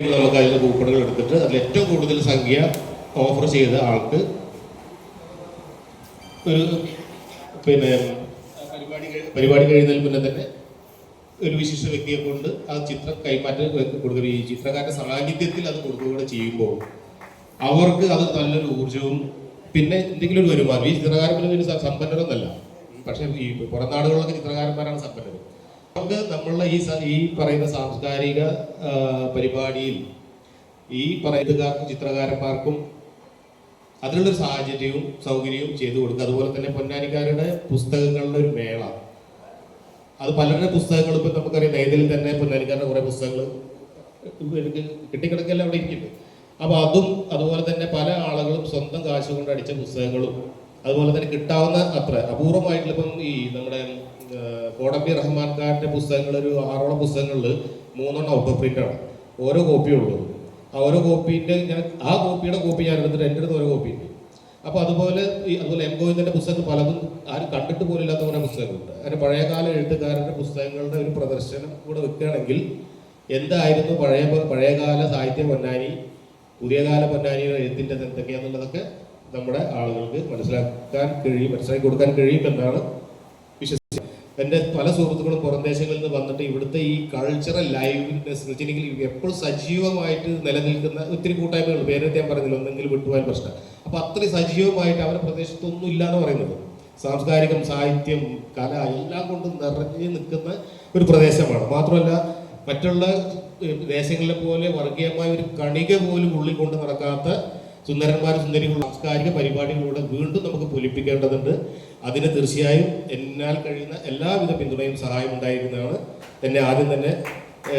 നമുക്ക് അതിൽ കൂപ്പണുകൾ എടുത്തിട്ട് അതിൽ ഏറ്റവും കൂടുതൽ സംഖ്യ ഓഫർ ചെയ്ത ആൾക്ക് ഒരു പിന്നെ പരിപാടി പരിപാടി കഴിയുന്നതിന് മുന്നേ തന്നെ ഒരു വിശിഷ്ട വ്യക്തിയെ കൊണ്ട് ആ ചിത്രം കൈമാറ്റം കൊടുക്കുകയും ഈ ചിത്രകാരന്റെ സാന്നിധ്യത്തിൽ അത് കൊടുക്കുകയും ചെയ്യുമ്പോൾ അവർക്ക് അത് നല്ലൊരു ഊർജവും പിന്നെ എന്തെങ്കിലും ഒരു വരുമാനം. ഈ ചിത്രകാരൻ ഒരു സമ്പന്നരൊന്നല്ല. പക്ഷെ ഈ പുറം നാടുകളിലൊക്കെ ചിത്രകാരന്മാരാണ് സമ്പന്നർ നമുക്ക് നമ്മളുടെ ഈ ഈ പറയുന്ന സാംസ്കാരിക പരിപാടിയിൽ ഈ പറയുന്നതുകാർക്കും ചിത്രകാരന്മാർക്കും അതിനുള്ളൊരു സാഹചര്യവും സൗകര്യവും ചെയ്തു കൊടുക്കുക. അതുപോലെ തന്നെ പൊന്നാനിക്കാരുടെ പുസ്തകങ്ങളുടെ ഒരു മേള. അത് പലരുടെ പുസ്തകങ്ങൾ ഇപ്പം നമുക്കറിയാം. നെയ്തലിൽ തന്നെ പൊന്നാനിക്കാരുടെ കുറേ പുസ്തകങ്ങൾ കിട്ടിക്കിടക്കല്ല അവിടെ ഇരിക്കുന്നുണ്ട് അപ്പോൾ അതും അതുപോലെ തന്നെ പല ആളുകളും സ്വന്തം കാശ് കൊണ്ട് അടിച്ച പുസ്തകങ്ങളും അതുപോലെ തന്നെ കിട്ടാവുന്ന അത്ര. അപൂർവമായിട്ടുള്ള ഇപ്പം ഈ നമ്മുടെ കോടമ്പി റഹ്മാൻ ഖാന്റെ പുസ്തകങ്ങൾ ഒരു ആറോളം പുസ്തകങ്ങളിൽ മൂന്നെണ്ണം ഔട്ട് ആണ്. ഓരോ കോപ്പിയേ ഉള്ളൂ. ആ ഓരോ കോപ്പീന്റെ ഞാൻ ആ കോപ്പിയുടെ കോപ്പി ഞാൻ എടുത്തിട്ട് എന്റെ അടുത്ത് ഓരോ കോപ്പി ഉണ്ട്. അപ്പോൾ അതുപോലെ ഈ അതുപോലെ എം ഗോവിന്ദന്റെ പുസ്തകം പലതും ആരും കണ്ടിട്ട് പോലും ഇല്ലാത്ത കുറേ പുസ്തകങ്ങളുണ്ട്. അതിന് പഴയകാല എഴുത്തുകാരുടെ പുസ്തകങ്ങളുടെ ഒരു പ്രദർശനം കൂടെ വെക്കുകയാണെങ്കിൽ എന്തായിരുന്നു പഴയ പഴയകാല സാഹിത്യ പൊന്നാനി പുതിയകാല പൊന്നാനിയുടെ എഴുത്തിന്റെ എന്തൊക്കെയാണെന്നുള്ളതൊക്കെ നമ്മുടെ ആളുകൾക്ക് മനസ്സിലാക്കാൻ കഴിയും മനസ്സിലാക്കി കൊടുക്കാൻ കഴിയും എന്നാണ് വിശ്വസിച്ചത് എന്റെ പല സുഹൃത്തുക്കളും പുറം ദേശങ്ങളിൽ നിന്ന് വന്നിട്ട് ഇവിടുത്തെ ഈ കൾച്ചറൽ ലൈവ്നെസ് വെച്ചിട്ടുണ്ടെങ്കിൽ എപ്പോഴും സജീവമായിട്ട് നിലനിൽക്കുന്ന ഒത്തിരി കൂട്ടായ്മകൾ പേരെടുത്ത് ഞാൻ പറഞ്ഞില്ല ഒന്നെങ്കിലും വിട്ടുപോയാൽ പ്രശ്നം. അപ്പൊ അത്രയും സജീവമായിട്ട് അവരുടെ പ്രദേശത്തൊന്നും ഇല്ല എന്ന് പറയുന്നത്. സാംസ്കാരികം സാഹിത്യം കല എല്ലാം കൊണ്ടും നിറഞ്ഞു നിൽക്കുന്ന ഒരു പ്രദേശമാണ്. മാത്രമല്ല മറ്റുള്ള ദേശങ്ങളെ ദേശങ്ങളിലെ പോലെ വർഗീയമായ ഒരു കണിക പോലും ഉള്ളിൽ കൊണ്ട് നടക്കാത്ത സുന്ദരന്മാരും സുന്ദരികളും സാംസ്കാരിക പരിപാടികളിലൂടെ വീണ്ടും നമുക്ക് പൊലിപ്പിക്കേണ്ടതുണ്ട്. അതിന് തീർച്ചയായും എന്നാൽ കഴിയുന്ന എല്ലാവിധ പിന്തുണയും സഹായം ഉണ്ടായിരിക്കുന്നതാണ്. എന്നെ ആദ്യം തന്നെ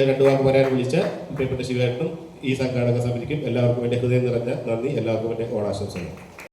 രണ്ടു വാക്ക് പറയാൻ വിളിച്ച പ്രിയപ്പെട്ട ശിവേട്ടനും ഈ സംഘാടക സമിതിക്കും എല്ലാവർക്കും എന്റെ ഹൃദയം നിറഞ്ഞ നന്ദി. എല്ലാവർക്കും എന്റെ ഓണാശംസകൾ.